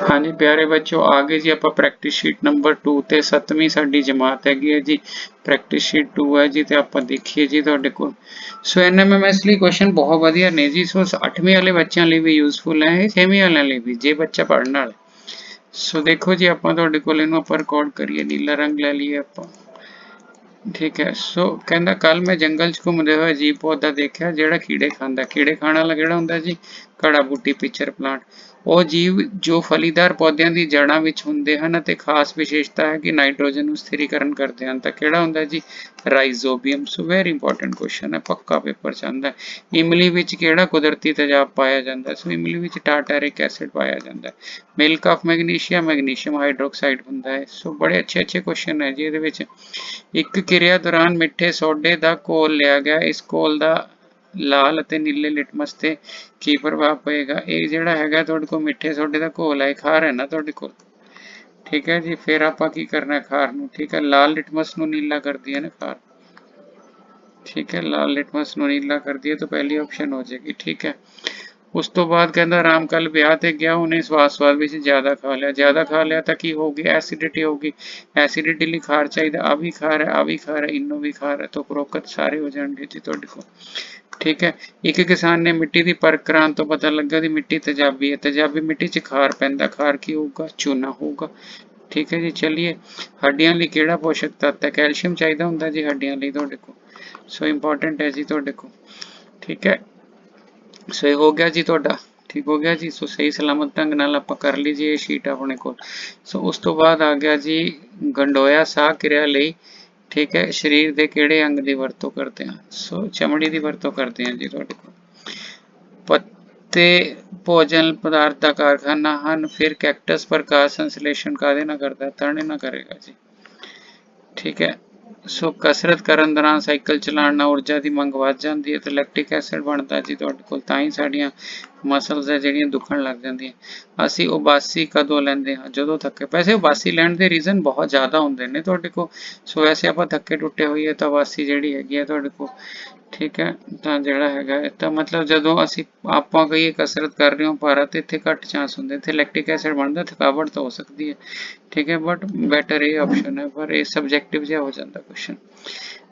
ਹਾਂਜੀ, ਪਿਆਰੇ ਬੱਚਿਓ, ਆ ਜੀ ਆਪਾਂ ਪ੍ਰੈਕਟਿਸ ਸ਼ੀਟ ਨੰਬਰ 2 ਤੇ 7ਵੀਂ ਸਾਡੀ ਜਮਾਤ ਹੈਗੀ ਹੈ ਜੀ। ਪ੍ਰੈਕਟਿਸ ਸ਼ੀਟ 2 ਹੈ ਜੀ ਤੇ ਆਪਾਂ ਦੇਖੀਏ ਜੀ ਤੁਹਾਡੇ ਕੋਲ। ਸੋ ਐਨਐਮਐਮਐਸ ਲਈ ਕੁਐਸਚਨ ਬਹੁਤ ਵਧੀਆ ਨੇ ਜੀ। ਸੋ 8ਵੀਂ ਵਾਲੇ ਬੱਚਿਆਂ ਲਈ ਵੀ ਯੂਜ਼ਫੁਲ ਹੈ 6ਵੀਂ ਵਾਲਿਆਂ ਲਈ ਵੀ, ਜੇ ਬੱਚਾ ਪੜ੍ਹਨ ਵਾਲਾ। ਸੋ ਦੇਖੋ ਜੀ, ਆਪਾਂ ਤੁਹਾਡੇ ਕੋਲ ਇਹਨੂੰ ਆਪਾਂ ਰਿਕਾਰਡ ਕਰੀਏ, ਨੀਲਾ ਰੰਗ ਲੈ ਲਈਏ ਆਪਾਂ। ਠੀਕ ਹੈ, ਸੋ ਕਹਿੰਦਾ ਕੱਲ ਮੈਂ ਜੰਗਲ 'ਚ ਘੁੰਮਦੇ ਹੋਏ ਜੀਵ ਪੌਦਾ ਦੇਖਿਆ, ਜਿਹੜਾ ਕੀੜੇ ਖਾਂਦਾ। ਕੀੜੇ ਖਾਣ ਵਾਲਾ ਕਿਹੜਾ ਹੁੰਦਾ ਜੀ? ਘੜਾ ਬੂਟੀ ਪਿਚਰ ਪਲਾਂਟ। ਉਹ ਜੀਵ ਜੋ ਫਲੀਦਾਰ ਪੌਦਿਆਂ ਦੀ ਜੜ੍ਹਾਂ ਵਿੱਚ ਹੁੰਦੇ ਹਨ ਅਤੇ ਖਾਸ ਵਿਸ਼ੇਸ਼ਤਾ ਹੈ ਕਿ ਨਾਈਟ੍ਰੋਜਨ ਨੂੰ ਸਥਿਰੀਕਰਨ ਕਰਦੇ ਹਨ। ਤਾਂ ਕਿਹੜਾ ਹੁੰਦਾ ਜੀ? Rhizobium. So very important question ਹੈ, ਪੱਕਾ ਪੇਪਰ ਚਾਹੁੰਦਾ ਇਮਲੀ ਵਿੱਚ ਕਿਹੜਾ ਕੁਦਰਤੀ ਤੇਜ਼ਾਬ ਪਾਇਆ ਜਾਂਦਾ ਸੋ ਇਮਲੀ ਵਿੱਚ ਟਾਰਟੈਰਿਕ ਐਸਿਡ ਪਾਇਆ ਜਾਂਦਾ milk of magnesia magnesium hydroxide ਹੁੰਦਾ ਹੈ। ਸੋ ਬੜੇ ਅੱਛੇ ਅੱਛੇ ਕੁਐਸਚਨ ਹੈ ਜੀ। ਇਹਦੇ ਵਿੱਚ ਇੱਕ ਕਿਰਿਆ ਦੌਰਾਨ ਮਿੱਠੇ ਸੋਡੇ ਦਾ ਘੋਲ ਲਿਆ ਗਿਆ। ਇਸ ਘੋਲ ਦਾ ਲਾਲ ਅਤੇ ਨੀਲੇ ਲਿਟਮਸ ਤੇ ਕੀ ਪ੍ਰਭਾਵ ਪਏਗਾ? ਇਹ ਜਿਹੜਾ ਹੈਗਾ ਤੁਹਾਡੇ ਕੋਲ ਮਿੱਠੇ ਸੋਡੇ ਦਾ ਘੋਲ ਹੈ ਖਾਰ ਹੈ ਨਾ ਤੁਹਾਡੇ ਕੋਲ? ਠੀਕ ਹੈ ਜੀ, ਫਿਰ ਆਪਾਂ ਕੀ ਕਰਨਾ ਖਾਰ ਨੂੰ? ਠੀਕ ਹੈ, ਲਾਲ ਲਿਟਮਸ ਨੂੰ ਨੀਲਾ ਕਰਦੀ ਹੈ ਨਾ ਖਾਰ। ਠੀਕ ਹੈ, ਲਾਲ ਲਿਟਮਸ ਨੂੰ ਨੀਲਾ ਕਰਦੀ ਹੈ ਤਾਂ ਪਹਿਲੀ ਆਪਸ਼ਨ ਹੋ ਜਾਏਗੀ, ਠੀਕ ਹੈ। ਉਸ ਤੋਂ ਬਾਅਦ ਕਹਿੰਦਾ ਰਾਮ ਕੱਲ ਵਿਆਹ ਤੇ ਗਿਆ, ਉਹਨੇ ਸਵਾਦ ਸਵਾਦ ਵਿੱਚ ਜ਼ਿਆਦਾ ਖਾ ਲਿਆ। ਜ਼ਿਆਦਾ ਖਾ ਲਿਆ ਤਾਂ ਕੀ ਹੋਊਗੀ ਐਸਿਡਿਟੀ ਹੋਊਗੀ ਐਸਿਡਿਟੀ ਲਈ ਖਾਰ ਚਾਹੀਦਾ। ਆ ਵੀ ਖਾਰ ਹੈ, ਆ ਵੀ ਖਾਰ ਹੈ, ਇਨੋ ਵੀ ਖਾਰ ਹੈ, ਤਾਂ ਉਪਰੋਕਤ ਸਾਰੇ ਹੋ ਜਾਣਗੇ ਜੀ ਤੁਹਾਡੇ ਕੋਲ। ਠੀਕ ਹੈ? ਇੱਕ ਕਿਸਾਨ ਨੇ ਮਿੱਟੀ ਦੀ ਪਰਖ ਕਰਾਉਣ ਤੋਂ ਪਤਾ ਲੱਗਾ ਕਿ ਮਿੱਟੀ ਤੇਜ਼ਾਬੀ ਹੈ। ਤੇਜ਼ਾਬੀ ਮਿੱਟੀ 'ਚ ਖਾਰ ਪੈਂਦਾ। ਖਾਰ ਕੀ ਹੋਊਗਾ? ਚੂਨਾ ਹੋਊਗਾ। ਠੀਕ ਹੈ ਜੀ, ਚਲਿਏ। ਹੱਡੀਆਂ ਲਈ ਕਿਹੜਾ ਪੋਸ਼ਕ ਤੱਤ ਹੈ? ਕੈਲਸ਼ੀਅਮ ਚਾਹੀਦਾ ਹੁੰਦਾ ਜੀ ਹੱਡੀਆਂ ਲਈ ਤੁਹਾਡੇ ਕੋਲ। ਸੋ ਇੰਪੋਰਟੈਂਟ ਹੈ ਜੀ ਤੁਹਾਡੇ ਕੋਲ। ਠੀਕ ਹੈ? ਸੋ ਇਹ ਹੋ ਗਿਆ ਜੀ ਤੁਹਾਡਾ। ਠੀਕ ਹੋ ਗਿਆ ਜੀ? ਸੋ ਸਹੀ ਸਲਾਮਤ ਢੰਗ ਨਾਲ ਆਪਾਂ ਕਰ ਲਈ ਜੀ ਇਹ ਸ਼ੀਟ ਆਪਣੇ ਕੋਲ। ਸੋ ਉਸ ਤੋਂ ਬਾਅਦ ਆ ਗਿਆ ਜੀ ਗੰਡੋਇਆ ਸਾਹ ਕਿਰਿਆ ਲਈ। ਠੀਕ ਹੈ, ਸਰੀਰ ਦੇ ਕਿਹੜੇ ਅੰਗ ਦੀ ਵਰਤੋਂ ਕਰਦੇ ਹਾਂ? ਸੋ ਚਮੜੀ ਦੀ ਵਰਤੋਂ ਕਰਦੇ ਹਾਂ ਜੀ ਤੁਹਾਡੇ ਕੋਲ। ਪੱਤੇ, ਭੋਜਨ ਪਦਾਰਥ ਦਾ ਕਾਰਖਾਨਾ, ਹਨ, ਫਿਰ ਕੈਕਟਸ ਪ੍ਰਕਾਸ਼ ਸੰਸਲੇਸ਼ਣ ਕਾਦੇ ਨਾ ਕਰਦਾ? ਤਣੇ ਨਾ ਕਰੇਗਾ ਜੀ। ਠੀਕ ਹੈ ਸੋ ਕਸਰਤ ਕਰਨ ਦੌਰਾਨ ਸਾਈਕਲ ਚਲਾਉਣ ਨਾਲ ਊਰਜਾ ਦੀ ਮੰਗ ਵੱਧ ਜਾਂਦੀ ਹੈ ਤੇ ਲੈਕਟਿਕ ਐਸਿਡ ਬਣਦਾ ਜੀ ਤੁਹਾਡੇ ਕੋਲ, ਤਾਂ ਹੀ ਸਾਡੀਆਂ ਮਸਲਸ ਹੈ ਜਿਹੜੀਆਂ ਦੁਖਣ ਲੱਗ ਜਾਂਦੀਆਂ। ਅਸੀਂ ਉਬਾਸੀ ਕਦੋਂ ਲੈਂਦੇ ਹਾਂ? ਜਦੋਂ ਥੱਕੇ। ਵੈਸੇ ਉਬਾਸੀ ਲੈਣ ਦੇ ਰੀਜ਼ਨ ਬਹੁਤ ਜ਼ਿਆਦਾ ਹੁੰਦੇ ਨੇ ਤੁਹਾਡੇ ਕੋਲ। ਸੋ ਵੈਸੇ ਆਪਾਂ ਥੱਕੇ ਟੁੱਟੇ ਹੋਈਏ ਤਾਂ ਉਬਾਸੀ ਜਿਹੜੀ ਹੈਗੀ ਹੈ ਤੁਹਾਡੇ ਕੋਲ ਠੀਕ ਹੈ, ਤਾਂ ਜਿਹੜਾ ਹੈਗਾ ਤਾਂ ਮਤਲਬ ਜਦੋਂ ਅਸੀਂ ਆਪਾਂ ਕਹੀਏ ਕਸਰਤ ਕਰ ਰਹੇ ਹਾਂ ਭਾਰਤ ਇੱਥੇ ਘੱਟ ਚਾਂਸ ਹੁੰਦੇ, ਇੱਥੇ ਲੈਕਟਿਕ ਐਸਿਡ ਬਣਦਾ ਥਕਾਵਟ ਤਾਂ ਹੋ ਸਕਦੀ ਹੈ। ਠੀਕ ਹੈ ਬਟ ਬੈਟਰ ਇਹ ਆਪਸ਼ਨ ਹੈ, ਪਰ ਇਹ ਸਬਜੈਕਟਿਵ ਜਿਹਾ ਹੋ ਜਾਂਦਾ ਕੁਐਸਚਨ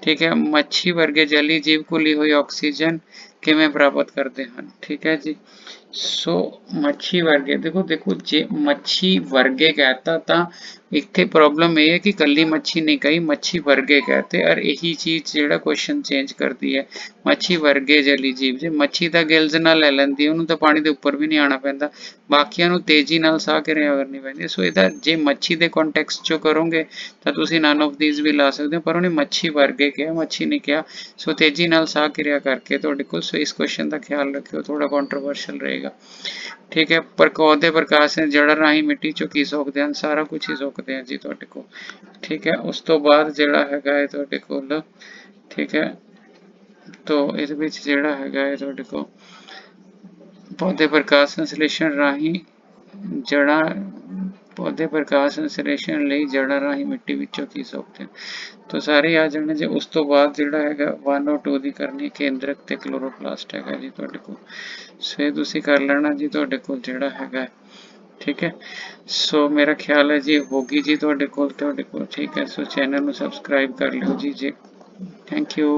ਠੀਕ ਹੈ, ਮੱਛੀ ਵਰਗੇ ਜਲੀ ਜੀਵ ਕੁਲੀ ਹੋਈ ਆਕਸੀਜਨ ਕਿਵੇਂ ਪ੍ਰਾਪਤ ਕਰਦੇ ਹਨ? ਠੀਕ ਹੈ ਜੀ, ਸੋ ਮੱਛੀ ਵਰਗੇ, ਦੇਖੋ ਦੇਖੋ, ਜੇ ਮੱਛੀ ਵਰਗੇ ਕਹਤਾ ਤਾਂ ਇੱਥੇ ਪ੍ਰੋਬਲਮ ਇਹ ਹੈ ਕਿ ਕੱਲੀ ਮੱਛੀ ਨਹੀਂ ਕਹੀ, ਮੱਛੀ ਵਰਗੇ ਕਹਤੇ, ਔਰ ਇਹੀ ਚੀਜ਼ ਜਿਹੜਾ ਕੁਐਸਚਨ ਚੇਂਜ ਕਰਦੀ ਹੈ। ਮੱਛੀ ਵਰਗੇ ਜਲੀ ਜੀਵ, ਜੇ ਮੱਛੀ ਤਾਂ ਗਿਲਜ਼ ਨਾਲ ਲੈ ਲੈਂਦੀ, ਉਹਨੂੰ ਤਾਂ ਪਾਣੀ ਦੇ ਉੱਪਰ ਵੀ ਨਹੀਂ ਆਣਾ ਪੈਂਦਾ। ਬਾਕੀਆਂ ਨੂੰ ਤੇਜ਼ੀ ਨਾਲ ਸਾਹ ਕਿਰਿਆ ਕਰਨੀ ਪੈਂਦੀ ਸੋ ਇਹਦਾ ਜੇ ਮੱਛੀ ਦੇ ਕੰਟੈਕਸਟ ਚੋਂ ਕਰੋਗੇ, ਤਾਂ ਤੁਸੀਂ ਨਨ ਆਫ ਥੀਸ ਵੀ ਲਾ ਸਕਦੇ ਹੋ, ਪਰ ਉਹਨੇ ਮੱਛੀ ਵਰਗੇ ਕਿਹਾ, ਮੱਛੀ ਨਹੀਂ ਕਿਹਾ। ਸੋ ਤੇਜ਼ੀ ਨਾਲ ਸਾਹ ਕਿਰਿਆ ਕਰਕੇ ਤੁਹਾਡੇ ਕੋਲ, ਸੋ ਇਸ ਕੁਐਸਚਨ ਦਾ ਖਿਆਲ ਰੱਖਿਓ ਥੋੜਾ ਕੰਟਰੋਵਰਸ਼ਲ ਰਹੇਗਾ। ਠੀਕ ਹੈ ਪ੍ਰਕੋਪ ਦੇ ਪ੍ਰਕਾਸ਼ ਨੇ ਜੜ ਰਾਹੀਂ ਮਿੱਟੀ ਚੋਂ ਕੀ ਸੋਖਦੇ ਹਨ, ਸਾਰਾ ਕੁਝ ਹੀ ਸੋਖ ਸੋਖਦੇ ਹਨ ਜੀ ਤੁਹਾਡੇ ਕੋਲ। ਠੀਕ ਹੈ, ਉਸ ਤੋਂ ਬਾਅਦ ਜਿਹੜਾ ਹੈਗਾ ਹੈ ਤੁਹਾਡੇ ਕੋਲ, ਠੀਕ ਹੈ, ਤੋ ਇਹਦੇ ਵਿੱਚ ਜਿਹੜਾ ਹੈਗਾ ਹੈ ਤੁਹਾਡੇ ਕੋਲ ਪੌਦੇ ਪ੍ਰਕਾਸ਼ ਸੰਸਲੇਸ਼ਣ ਰਾਹੀਂ ਜੜਾਂ ਪੌਦੇ ਪ੍ਰਕਾਸ਼ ਸੰਸਲੇਸ਼ਣ ਲਈ ਜੜਾਂ ਰਾਹੀਂ ਮਿੱਟੀ ਵਿੱਚੋਂ ਕੀ ਸੋਖਦੇ ਹਨ ਸਾਰੇ ਆ ਜਾਣੇ ਜੇ, ਉਸ ਤੋਂ ਬਾਅਦ ਜਿਹੜਾ ਹੈਗਾ 1 ਔਰ 2 ਦੀ ਕਰਨੀ ਕੇਂਦਰਕ ਤੇ ਕਲੋਰੋਪਲਾਸਟ ਹੈਗਾ ਜੀ ਤੁਹਾਡੇ ਕੋਲ। ਸੋ ਇਹ ਤੁਸੀਂ ਕਰ ਲੈਣਾ ਜੀ, ਤੁਹਾਡੇ ਕੋਲ ਜਿਹੜਾ ਹੈਗਾ ਠੀਕ ਹੈ। ਸੋ ਮੇਰਾ ਖਿਆਲ ਹੈ ਜੀ ਹੋਗੀ ਜੀ ਤੁਹਾਡੇ ਕੋਲ ਤੁਹਾਡੇ ਕੋਲ ਠੀਕ ਹੈ। ਸੋ ਚੈਨਲ ਨੂੰ ਸਬਸਕ੍ਰਾਈਬ ਕਰ ਲਿਓ ਜੀ ਜੀ। Thank you